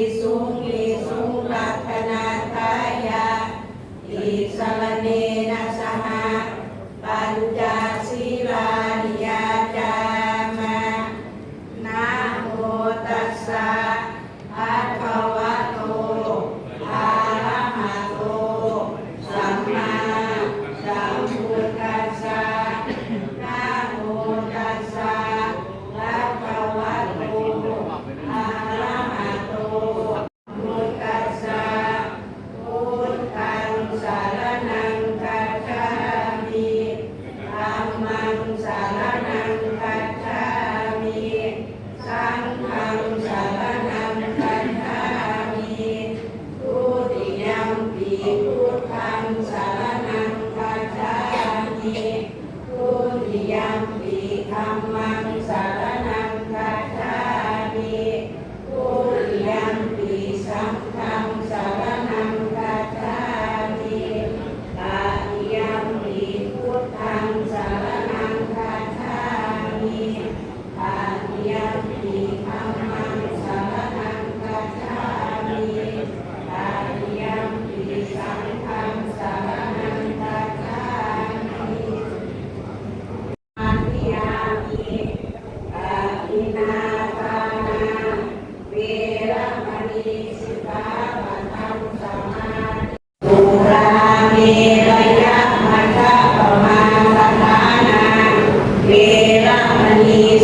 Jesús um,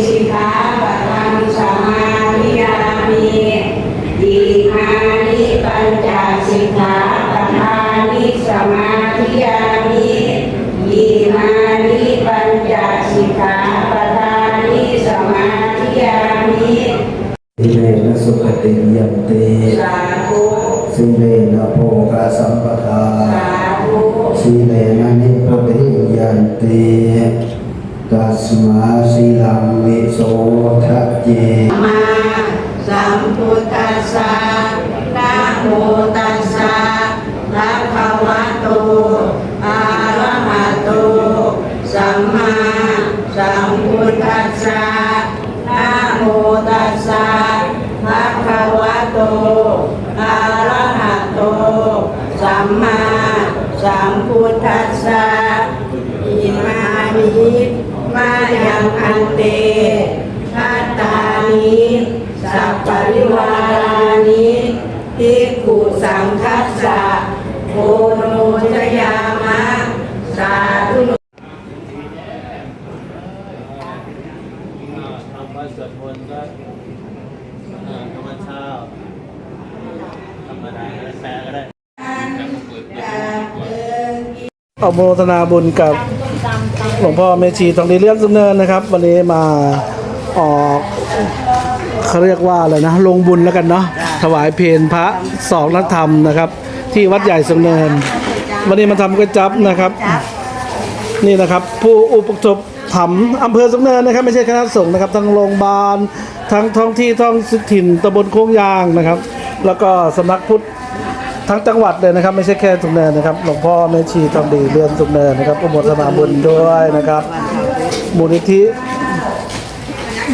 สิกขาปะทังสมาธิยามิดีมานิปัญจสิกขาปะทานิสมาธิยามิดีมานิปัญจสิกขาปะทานิสมาธิยามิสิเลนะสุขติยันติสาธุสิเลนะโภกาสัมปทาสาธุสิเลนะนิพพิยันติ ตัสมาสิลังวิโสทะเยมาสัมพุทธัสสะนะโมตัสสะภะคะวะโตอะระหะโตสัมมาสัมพุทธัสสะนะโมตัสสะภะคะวะโตอะระหะโตสัมมาสัมพุทธัสสะอิมานิ มายังอันเตทัตตานิสัพปริวารานิภิกขุสังคัสสะโอโนจยามะสาธุทำวัดสวดมนต์ก็เอ่อธรรมชาติธรรมดาแปลก็ได้เอาโมทนาบุญกับ หลวงพ่อเมชีทองดีเลี้ยงสุนเนินนะครับ วันนี้มาออกเขาเรียกว่าอะไรนะลงบุญแล้วกันเนาะถวายเพลพระสองนักธรรมนะครับ ที่วัดใหญ่สุนเนิน วันนี้มาทำก๋วยจั๊บนะครับ นี่นะครับ ผู้อุปถัมภ์ถมอำเภอสุนเนินนะครับ ไม่ใช่คณะสงฆ์นะครับทั้งโรงพยาบาลทั้งท้องที่ท้องถิ่นตำบลโค้งยางนะครับ แล้วก็สำนักพุทธ ทั้งจังหวัดเลยนะครับ ไม่ใช่แค่สุนเนินนะครับหลวงพ่อแม่ชีทองดีเรือนสุนเนินนะครับอุโมทนาบุญด้วยนะครับมูลนิธิ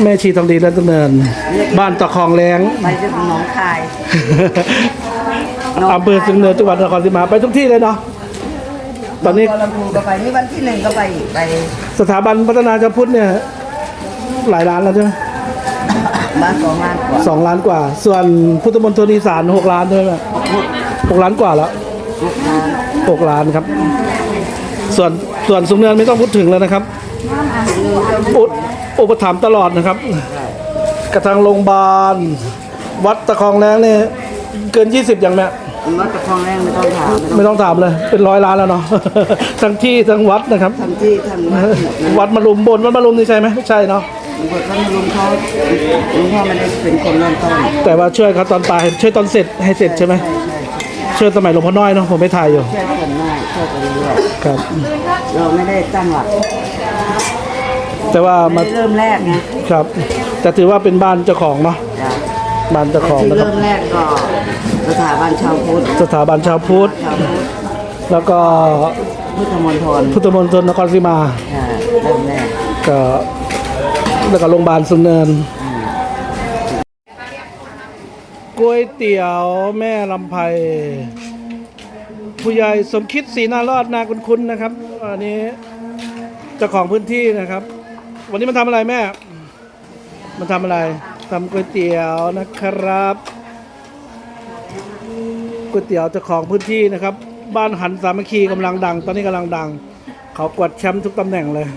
แม่ชีทองดีเรือนสุนเนิน บ้านตะคองแรงไปจนถึงหนองคายอำเภอสุนเนินจังหวัดนครศรีมาไปทุกที่เลยเนาะตอนนี้บัวลำพูก็ไปนี่วันที่หนึ่งก็ไปอีกไป สถาบันพัฒนาชาวพุทธเนี่ยหลายล้านแล้วใช่ไหม บ้านสองล้านกว่าสองล้านกว่า ส่วนพุทธมณฑลอีสานหกล้านใช่ไหมหกล้านกว่าแล้วลูกค้าหกล้านครับ ส่วนส่วนสุนเนินไม่ต้องพูดถึงแล้วนะครับอุอุปถัมภ์ตลอดนะครับ กระทั่งโรงพยาบาล วัดตะคองแรงเนี่ยเกิน20อย่างแม่วัดตะคองแรงไม่ต้องถามไม่ต้องถามเลย เป็นร้อยล้านแล้วเนาะทั้งที่ทั้งวัดนะครับทำที่ทำวัดหมดนะวัดมารุมบนวัดมารุมนี่ใช่ไหมไม่ใช่เนาะ บางคนเขาไม่รู้เขาหลวงพ่อไม่ได้เป็นคนเริ่มต้นแต่ว่าช่วยเขาตอนปลายช่วยตอนเสร็จให้เสร็จใช่ไหมใช่ใช่ช่วยสมัยหลวงพ่อน้อยเนาะผมไม่ถ่ายอยู่ช่วยคนมากช่วยไปเรื่อยครับๆเราไม่ได้ตั้งหลักแต่ว่าไม่มาได้เริ่มแรกนะครับ แต่ถือว่าเป็นบ้านเจ้าของเนาะจ้ะบ้านเจ้าของที่นะครับ เริ่มแรกก็สถาบันชาวพุทธสถาบันชาวพุทธชาวพุทธแล้วก็พุทธมณฑลพุทธมณฑลนครศรีมา อ่าเริ่มแรกก็ แล้วก็โรงพยาบาลสุนเนินก๋วยเตี๋ยวแม่ลำไพผู้ใหญ่สมคิดศรีนารอดนาคุณคุณนะครับ อันนี้เจ้าของพื้นที่นะครับ วันนี้มันทำอะไรแม่ มันทำอะไรทำก๋วยเตี๋ยวนะครับก๋วยเตี๋ยวเจ้าของพื้นที่นะครับ บ้านหันสามัคคีกำลังดัง ตอนนี้กำลังดัง เขากวดแชมป์ทุกตำแหน่งเลย